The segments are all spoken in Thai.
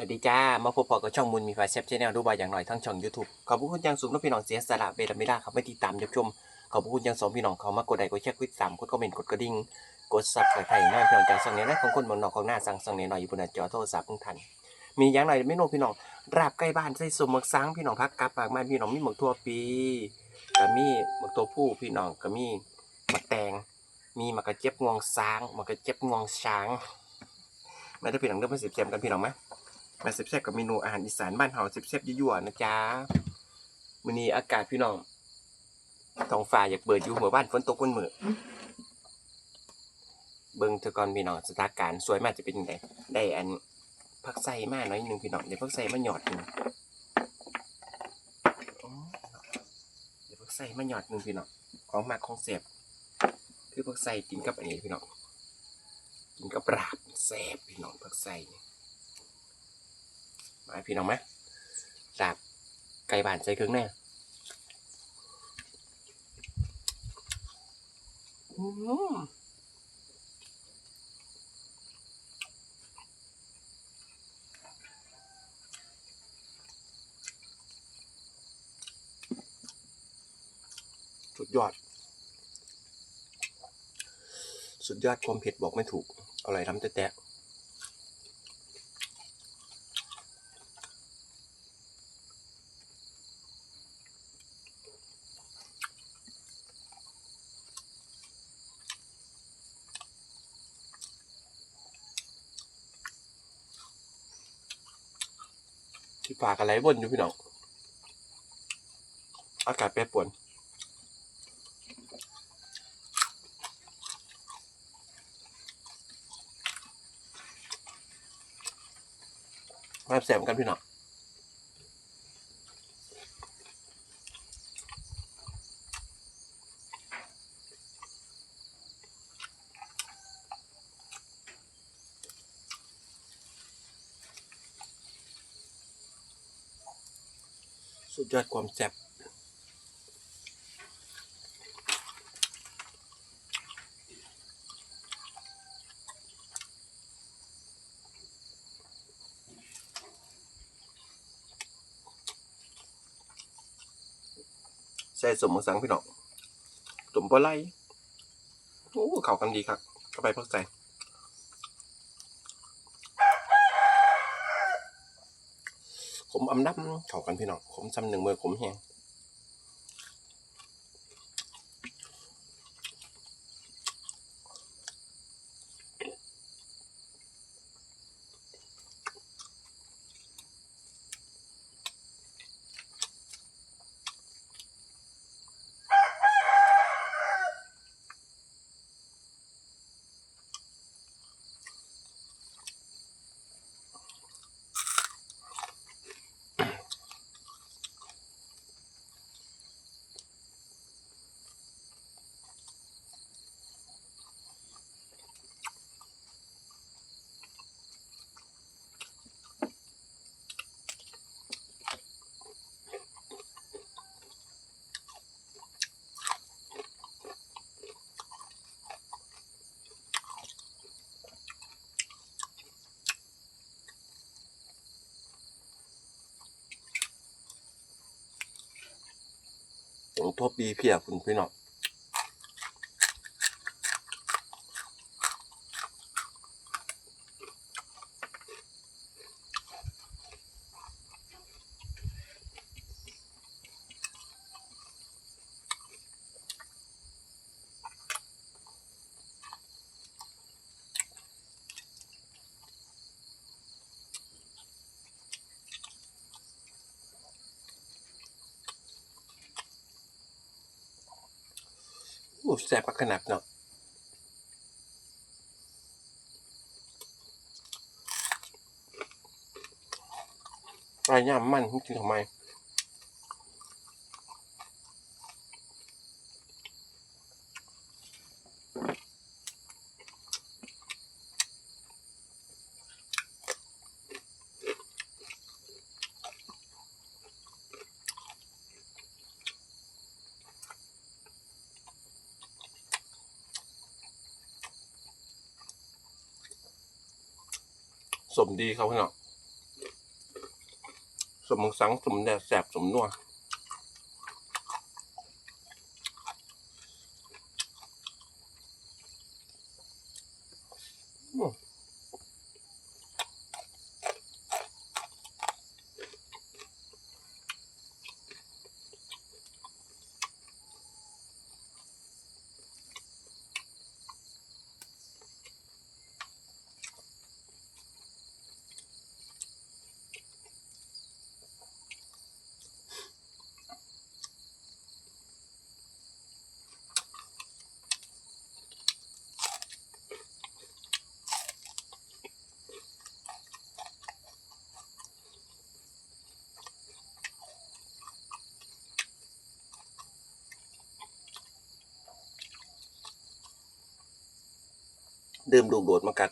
สวัสดีจ้า มาพบกับช่องมุนมีไฟแซบชแนลดูบายอย่างหน่อยทั้งช่อง YouTube ขอบคุณยังสูงนพี่น้องเสียสละเวลาไม่ได้ครับไม่ติดตามรับชม ขอบคุณยังสองพี่น้องเขามากดไลค์กดแชร์กดติดตามกดคอมเมนต์กดกระดิ่งกดซับสไครต์น้อยพี่น้องจากสั่งเนี้ยนะของคนมองนอกของหน้าสั่งสั่งเนี้ยหน่อยอยู่บนหน้าจอโทรศัพท์ของท่านมีอย่างหน่อยไม่โน้พี่น้องราบใกล้บ้านใส่สมหมักซังพี่น้องพักกลับปากมาพี่น้องมีหมักทั่วปีก็มีหมักตัวผู้พี่น้องก็มีหมักแตง มีหมักกระเจี๊ยบงวงช้างหมักกระเจี๊ยบงวงช้างไม่ได้พี่น้องเริ่มมาสิบเจมกันพี่น้องไหม มาเซฟๆกับเมนูอาหารอีสานบ้านเฮาเซฟๆยั่วๆนะจ๊ะมื้อนี้อากาศพี่น้องท้องฟ้าอยากเปิดอยู่หัวบ้านฝนตกวันมื้อเบิ่งเถอะก่อนพี่น้องสถานการณ์สวยมากจะเป็นยังไงได้อันผักใส่มาหน่อยนึงพี่น้องเดี๋ยวผักใส่มาหยอดหนึงเดี๋ยวผักใส่มาหยอดหนึงพี่น้องของมากของเสพคือผักใส่กินกับอันนี้พี่น้องกินกับปลาบแซ่บพี่น้องผักใส่ มาพี่น้องไหมลาบไก่บ้านใส่เครื่องแน่สุดยอด สุดยอดความเผ็ดบอกไม่ถูก อร่อยทำแต่แตะ ฝากอะไรบนอยู่พี่น้อง อากาศแปรปรวนมาแสบกันพี่น้อง สุดยอดความแซ่บใส่สมมือสังพี่น้องสมปลาไหลโอ้ เข้ากันดีครับเข้าไปพักใส่ ขมอำน้ำเข้ากันพี่น้องขมซ้ำหนึ่งมือขมแห้ง หลวงทั่อปีเพียคุณพี่น้อง อ้แซ่บมากขนาดเนาะไอ้ยย่ามมันกินทำไม สมดีครับพี่น้องสมมัสังสมแดดแสบสมนัว ดื่มดูกโดดมากัด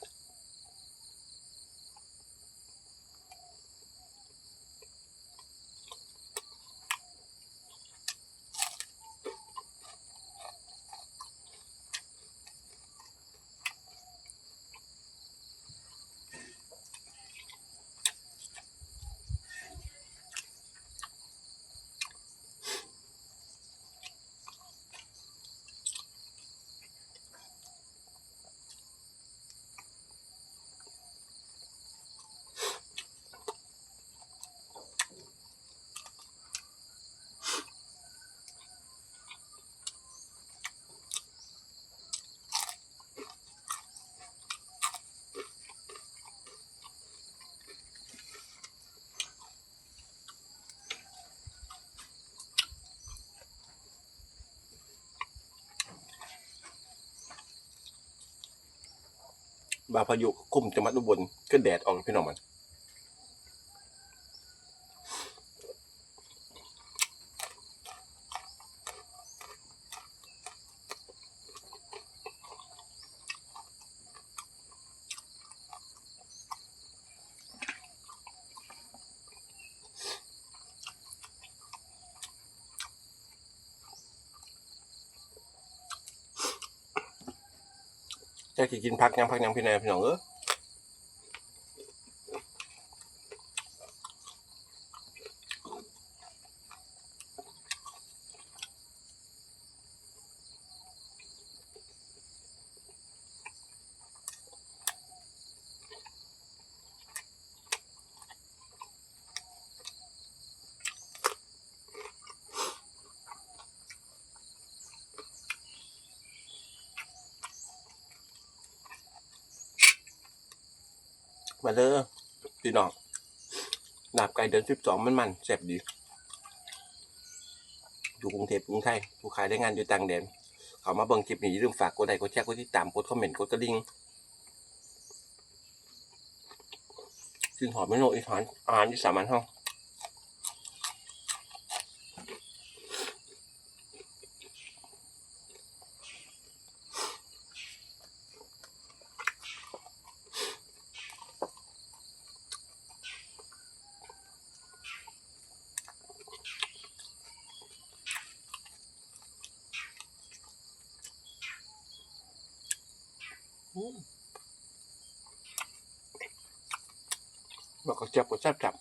บาพายุคุมจังหวัดอุบลก็แดดออกพี่น้องมัน จะกินพักยังพักยังพี่นายพี่น้องเออ มาเด้อพี่น้องลาบไก่เดือนสิบสองมันมันแซ่บดี อยู่กรุงเทพกรุงไทยผู้ขายได้งานอยู่ต่างแดน เขามาเบิ่งคลิปนี้อย่าลืมฝากกดไลค์กดแชร์กดติดตามกดคอมเมนต์กดกระดิ่งซึ่งหอมไม่โนอีสานอาหารที่สามัญห้อง บอกก็เจ็บก็แซ่บจับ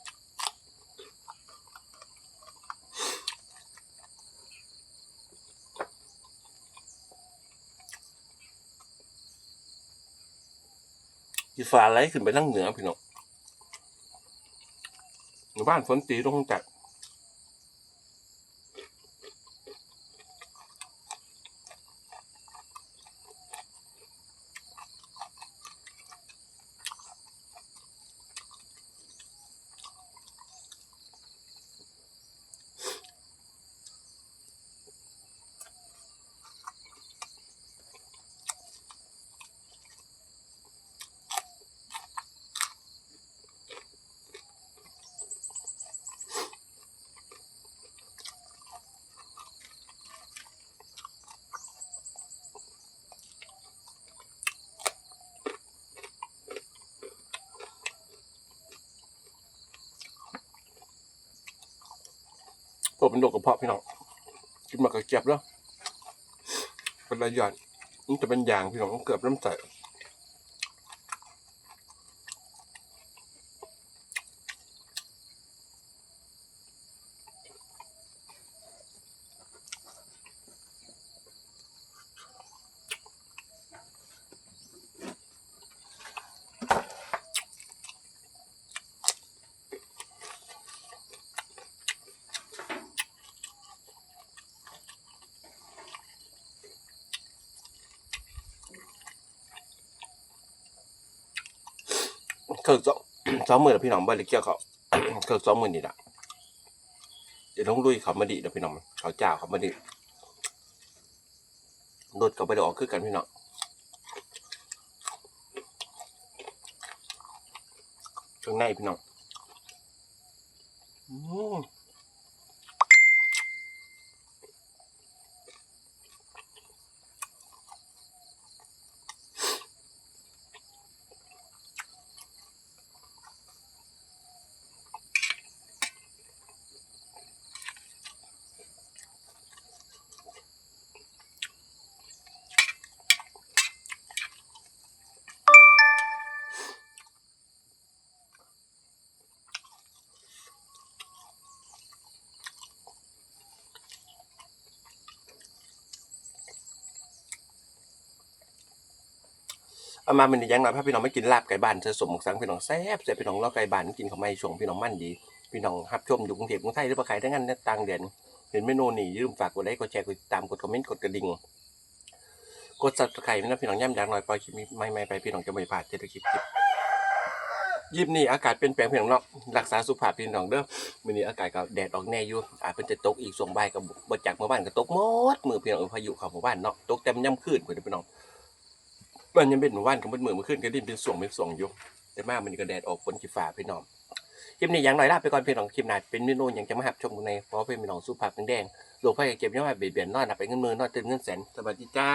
ยีฟ้าไหลขึ้นไปทั้งเหนือพี่น้องหมู่บ้านฝนตีลงจัด เป็นโรคกระเพาะพี่น้องกินมากระเจ็บแล้วเป็นระยะนี่จะเป็นยางพี่น้องเกือบน้ำใส เคิร์กสองสองหมื่นแล้วพี่น้องบ่ได้เกี่ยวเขาเคิร์กสองหมื่นนี่แหละเดี๋ยวต้องลุยเขามาดีเดี๋ยวพี่น้องเขาเจ้าเขามาดีรถเขาไปเดี๋ยวออกคือกันพี่น้องข้างในพี่น้องอื เอามามันยังหน่อยพาพี่น้องไม่กินลาบไก่บ้านเธอสมหมกสังพี่น้องแซ่บแซ่บพี่น้องเล่าไก่บ้านกินเขาไม่ช่วงพี่น้องมั่นดี พี่น้องรับชมอยู่กรุงเทพกรุงไทยหรือว่าใครทั้งนั้นต่างแดนเห็นเมนูนี่อย่าลืมฝากกดไลค์กดแชร์กดติดตามกดคอมเมนต์กดกระดิ่งกดซับสไครต์นะพี่น้องย่ำอย่างหน่อยปล่อยคลิปไม่ไม่ไปพี่น้องจะไม่พลาดเจอคลิปคลิปยิบนี่อากาศเป็นแปลงพี่น้องเนาะรักษาสุขภาพพี่น้องเด้อมื้อนี้อากาศก็แดดออกแน่อยู่อาจเป็นจะตกอีกส่วงบ่ายก็บ่จากเมื่อวานก็ตกหมดมือพี่น้องเออพายุเข้าหมู่บ้านเนาะตกเต็มย่ำคืนพุ่นพี่น้อง มันยังเป็นหมู่บ้านกับมืดมือเมื่อคืนก็ดินเป็นส่วงเป็นส่วงอยู่แต่มามันก็แดดออกฝนขีดฝ่าพี่น้องคลิปนี้อย่างหน่อยลาไปก่อนพี่น้องคลิปหน้าเป็นมิโนยังจะมาหับชมในเพราะเป็นพี่น้องสุภาพแดงๆหลวงพ่อเก็บยังไงเบียดเบียนนอนหนับไปเงินมือนอนตื่นเงินแสนสวัสดีจ้า